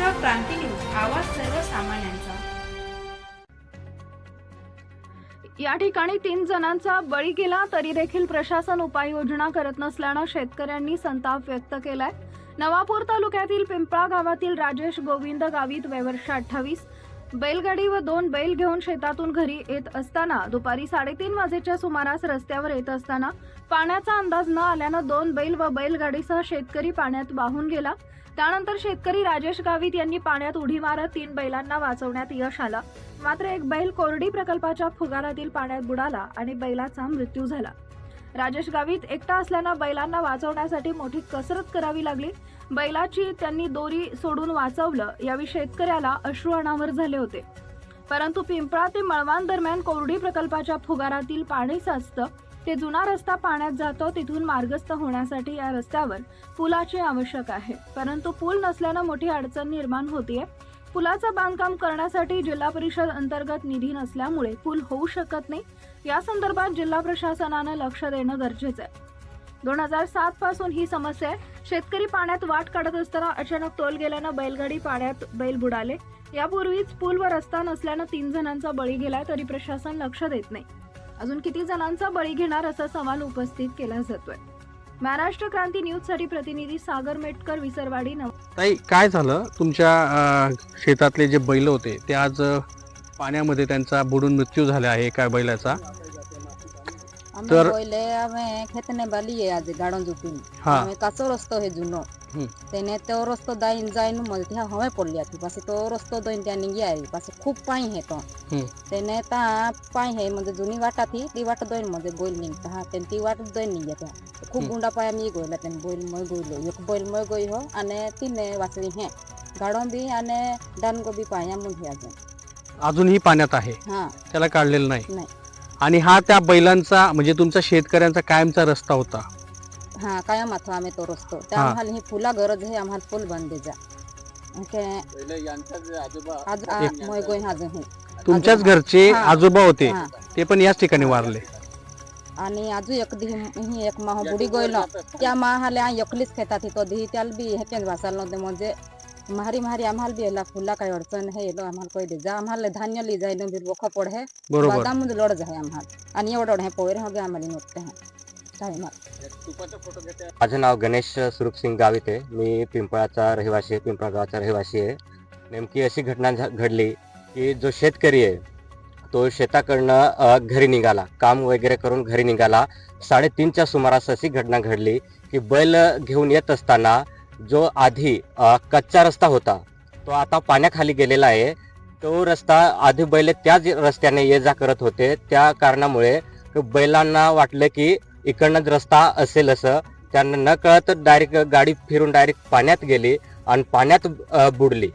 Maharashtra Kranti news आवाज सर्वसामान्यांचा. या ठिकाणी तीन जणांचा बळी गेला तरी देखील प्रशासन उपाययोजना करत नसल्यानं शेतकऱ्यांनी संताप व्यक्त केलाय. नवापूर तालुक्यातील पिंपळा गावातील राजेश गोविंद गावित वयवर्ष अठ्ठावीस बैलगाडी व दोन बैल घेऊन शेतातून घरी येत असताना दुपारी साडेतीन वाजेच्या सुमारास रस्त्यावर येत असताना पाण्याचा अंदाज न आल्यानं दोन बैल व बैलगाडीसह शेतकरी पाण्यात वाहून गेला. त्यानंतर शेतकरी राजेश गावित यांनी पाण्यात उडी मारत तीन बैलांना वाचवण्यात यश आलं. मात्र एक बैल कोरडी प्रकल्पाच्या फुगारातील पाण्यात बुडाला आणि बैलाचा मृत्यू झाला. राजेश गावित एकटा असल्यानं बैलांना वाचवण्यासाठी मोठी कसरत करावी लागली. बैलाची त्यांनी दोरी सोडून वाचवलं. यावेळी शेतकऱ्याला अश्रू अनावर झाले होते. परंतु पिंपळा ते मळवान दरम्यान कोरडी प्रकल्पाच्या फुगारातील पाणी साचतं. ते जुना रस्ता पाण्यात जातो तिथून मार्गस्थ होण्यासाठी या रस्त्यावर पुलाची आवश्यक आहे. परंतु पूल नसल्यानं मोठी अडचण निर्माण होतीये. पुलाचं बांधकाम करण्यासाठी जिल्हा परिषद अंतर्गत निधी नसल्यामुळे पूल होऊ शकत नाही. या संदर्भात जिल्हा प्रशासनानं लक्ष देणं गरजेचं आहे. दोन हजार सात पासून ही समस्या आहे. शेतकरी पाण्यात वाट काढत असताना अचानक तोल गेल्यानं बैलगाडी पाण्यात बैल बुडाले. यापूर्वीच पूल व रस्ता नसल्यानं तीन जणांचा बळी गेलाय तरी प्रशासन लक्ष देत नाही. अजून किती जणांचा बळी घेणार असा सवाल उपस्थित केला जातोय. महाराष्ट्र क्रांती न्यूजसाठी प्रतिनिधी सागर मेटकर विसरवाडी नव ताई काय झालं? तुमच्या शेतातले जे बैल होते ते आज पाण्यामध्ये त्यांचा बुडून मृत्यू झाला आहे एका बैलाचा. અમે તર- બોલે અમે बाली બાલીએ આજે ગાળો જુટીને काचो रस्तो हे રસ્તો હે तो रस्तो તેને તો રસ્તો દાઈન हवे મળે ત્યાં હવે પડ્યા હતી પાછી તો રસ્તો દોઈને ત્યાં નીંગી આવી પાછી ખૂબ પાણી હે તો हम्म. म्हणजे जुनी वाटाती ती वाट दोन मध्ये म्हणजे बोल निघता हा त्याने ती वाट दोन निघ्या त्या खूप हम्म. गुंडा पाया मी गोयला त्याने बोल मय गोयलो. एक बोल मय गोय हो आणि तिने वाचली हे. गाडो बी आणि डानगो बी पाया मुंढी अजून. अजूनही पाण्यात आहे. हा. त्याला काढलेलं नाही. नाही. आणि हा त्या बैलांचा म्हणजे तुमचा शेतकऱ्यांचा कायमचा रस्ता होता हा कायम अथवा आम्ही तो रस्तो त्या हा. आम्हाला ही फुला गरज आहे आम्हाला फुल बंद जा ओके आज आ- मोय गोय हाज हे तुमच्याच. घरचे हा. आजोबा होते हा. ते पण याच ठिकाणी वारले आणि आजू एक दी ही एक माह बुडी गोयलो त्या माहाले आ एकलीच खेतात तो दी त्याला बी हे केंद्र वाचाल नव्हते म्हणजे मारी मारी आम्हाला बी याला फुला काही अडचण हे येलो आम्हाला कोई दे. जा आम्हाला धान्य ली जाय बी बोख पडे बरोबर. बादाम लढ जाय आम्हाला. आणि एवढं हे पोयर हो गे आम्हाला नव्हते हे. काय माझं नाव गणेश सुरूपसिंग गावित आहे मी पिंपळाचा रहिवासी आहे पिंपळा गावाचा रहिवासी आहे. नेमकी अशी घटना झा- घडली की जो शेतकरी आहे तो शेताकडनं अ, घरी निघाला. काम वगैरे करून घरी निघाला. साडेतीनच्या सुमारास अशी घटना घडली की बैल घेऊन येत असताना जो आधी कच्चा रस्ता होता तो आता पाण्याखाली गेलेला आहे. तो रस्ता आधी बैल त्याच रस्त्याने ये जा करत होते. त्या कारणामुळे बैलांना वाटलं की इकडनंच रस्ता असेल असं. त्यांना न कळत डायरेक्ट गाडी फिरून डायरेक्ट पाण्यात गेली आणि पाण्यात बुडली.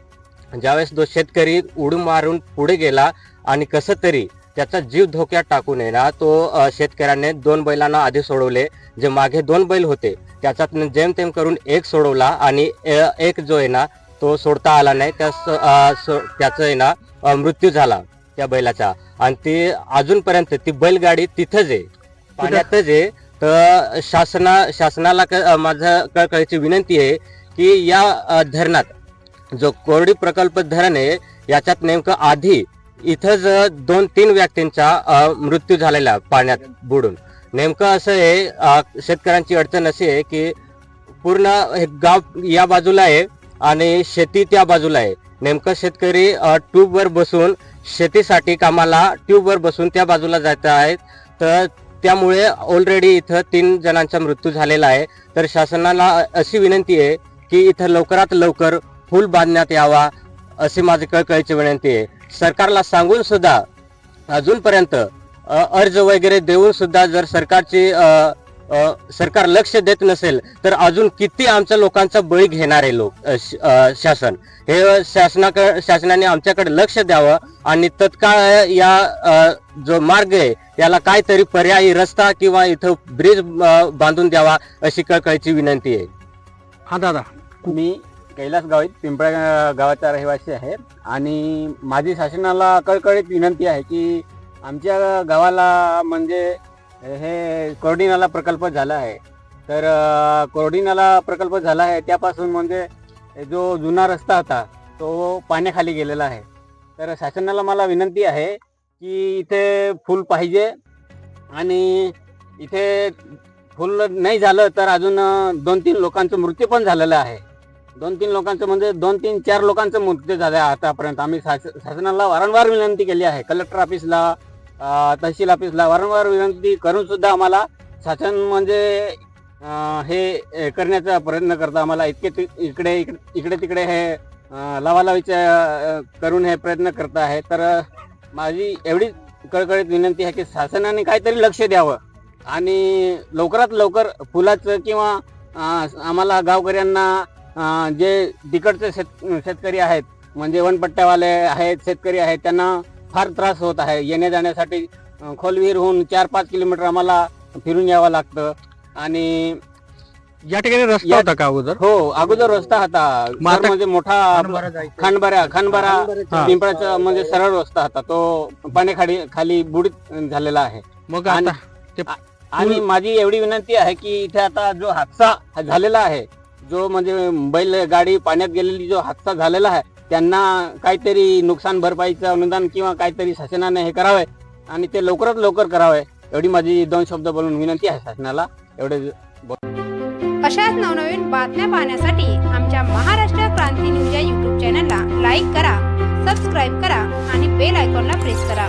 ज्यावेळेस तो शेतकरी उडी मारून पुढे गेला आणि कसं तरी त्याचा जीव धोक्यात टाकून नये ना तो शेतकऱ्याने दोन बैलांना आधी सोडवले. जे मागे दोन बैल होते त्याच्यात जेमतेम करून एक सोडवला आणि एक जो आहे ना तो सोडता आला नाही. त्या त्याचा त्याचं आहे ना मृत्यू झाला त्या बैलाचा. आणि ती अजूनपर्यंत ती बैलगाडी तिथंच आहे. पाण्यातच आहे. तर शासना शासनाला क- माझं कळकळीची विनंती आहे की या धरणात जो कोरडी प्रकल्प धरण आहे याच्यात नेमकं आधी इथंच दोन तीन व्यक्तींचा मृत्यू झालेला पाण्यात बुडून. नेमकं असं आहे शेतकऱ्यांची अडचण अशी आहे की पूर्ण हे गाव या बाजूला आहे आणि शेती त्या बाजूला आहे. नेमकं शेतकरी ट्यूबवर बसून शेतीसाठी कामाला ट्यूबवर बसून त्या बाजूला जात आहेत. तर त्यामुळे ऑलरेडी इथं तीन जणांचा मृत्यू झालेला आहे. तर शासनाला अशी विनंती आहे की इथं लवकरात लवकर पूल बांधण्यात यावा अशी माझी कळकळीची विनंती आहे. सरकारला सांगून सुद्धा अजूनपर्यंत अर्ज वगैरे देऊन सुद्धा जर सरकारची सरकार लक्ष देत नसेल तर अजून किती आमच्या लोकांचा बळी घेणार आहे लोक शासन? हे शासनाकडे शासनाने आमच्याकडे लक्ष द्यावं आणि तत्काळ या जो मार्ग आहे याला काहीतरी पर्यायी रस्ता किंवा इथं ब्रिज बांधून द्यावा अशी कळकळीची विनंती आहे. हा दादा मी कैलास गावित पिंपळा गावाचा रहिवासी आहे. आणि माझी शासनाला कळकळीत विनंती आहे की आमच्या गावाला म्हणजे हे कोरडी नाला प्रकल्प झाला आहे. तर अं, कोरडी नाला प्रकल्प झाला आहे त्यापासून म्हणजे जो जुना रस्ता होता तो पाण्याखाली गेलेला आहे. तर शासनाला मला विनंती आहे की इथे फूल पाहिजे आणि इथे फुल नाही झालं तर अजून दोन तीन लोकांचं मृत्यू पण झालेलं आहे. दोन तीन लोकांचं म्हणजे दोन तीन चार लोकांचं मृत्यू झालं आहे आतापर्यंत. आम्ही शास शासनाला वारंवार विनंती केली आहे. कलेक्टर ऑफिसला अं, तहसील ऑफिसला वारंवार विनंती करून सुद्धा आम्हाला शासन म्हणजे अं, हे करण्याचा प्रयत्न करतं. आम्हाला इतके ति- इकडे इकडे इकडे तिकडे हे अं, लावालावीच्या अं, करून हे प्रयत्न करत आहे. तर अं, माझी एवढी कळकळीत विनंती आहे की शासनाने काहीतरी लक्ष द्यावं आणि लवकरात लवकर फुलाचं किंवा अं, आम्हाला गावकऱ्यांना जे तिकडचे शेत शेतकरी आहेत म्हणजे वनपट्ट्यावाले आहेत शेतकरी आहेत त्यांना फार त्रास होत आहे. येण्या जाण्यासाठी होऊन चार पाच किलोमीटर आम्हाला फिरून यावं लागतं. आणि या ठिकाणी रस्ता होता का अगोदर? हो अगोदर रस्ता होता. म्हणजे मोठा खांडबारा खांडबारा. पिंपळाचा म्हणजे सरळ रस्ता होता. तो पाण्याखाली खाली बुडीत झालेला आहे. मग आणि माझी एवढी विनंती आहे की इथे आता जो हादसा झालेला आहे जो म्हणजे बैल गाडी पाण्यात गेलेली जो हादसा झालेला आहे त्यांना काहीतरी नुकसान भरपाईचं अनुदान किंवा काहीतरी शासनाने हे करावे आणि ते लवकरात लवकर करावे एवढी माझी दोन शब्द बोलून विनंती आहे शासनाला. एवढे अशाच नवनवीन बातम्या पाहण्यासाठी आमच्या महाराष्ट्र क्रांती न्यूज या यूट्यूब चॅनलला लाईक करा सबस्क्राईब करा आणि बेल आयकॉनला प्रेस करा.